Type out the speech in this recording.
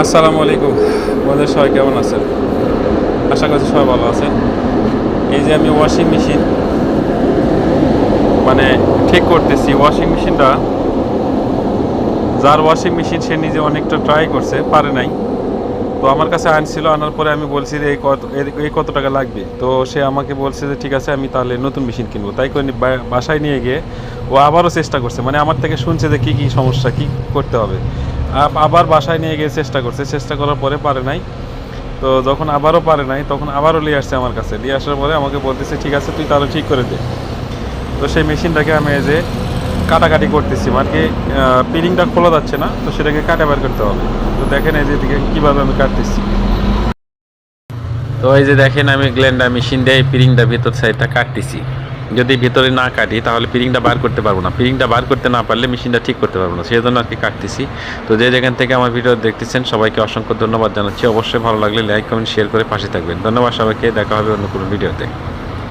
আসসালামু আলাইকুম। বন্ধুরা, সবাই কেমন আছেন? আশা করছি সবাই ভালো আছেন। এই যে আমি ওয়াশিং মেশিন মানে ঠিক করতেছি ওয়াশিং মেশিনটা যার ওয়াশিং মেশিন সে নিজে অনেকটা ট্রাই করছে, পারে নাই। তো আমার কাছে আনছিল, আনার পরে আমি বলছি যে, এই কত এই কত টাকা লাগবে? তো সে আমাকে বলছে যে, ঠিক আছে, আমি তাহলে নতুন মেশিন কিনবো। তাই করে বাসায় নিয়ে গিয়ে ও আবারও চেষ্টা করছে। মানে আমার থেকে শুনছে যে, কী কী সমস্যা, কী করতে হবে। আবার বাসায় নিয়ে গিয়ে চেষ্টা করছে। চেষ্টা করার পরে পারে নাই। তো যখন আবারও পারে নাই, তখন আবারও নিয়ে আসছে আমার কাছে। নিয়ে আসার পরে আমাকে বলতেছে, ঠিক আছে, তুই তাহলে ঠিক করে দে। তো সেই মেশিনটাকে আমি যে কাটাকাটি করতেছি। মানে কি পিরিংটা খোলা যাচ্ছে না, তো সেটাকে কাটা বের করতে হবে। তো দেখেন এই যে এদিকে কীভাবে আমি কাটতেছি। তো এই যে দেখেন, আমি গ্ল্যান্ডার মেশিন দিয়ে পিরিংটা ভিতর সাইডটা কাটতেছি। যদি ভিতরে না কাটি, তাহলে পিরিংটা বার করতে পারব না। পিরিংটা বার করতে না পারলে মেশিনটা ঠিক করতে পারব না। সেই জন্য আর কি কাটতেছি। তো যে যেখান থেকে আমার ভিডিও দেখতেছেন, সবাইকে অসংখ্য ধন্যবাদ জানাচ্ছি। অবশ্যই ভালো লাগলে লাইক, কমেন্ট শেয়ার করে পাশে থাকবেন। ধন্যবাদ সবাইকে। দেখা হবে অন্য কোনো ভিডিওতে।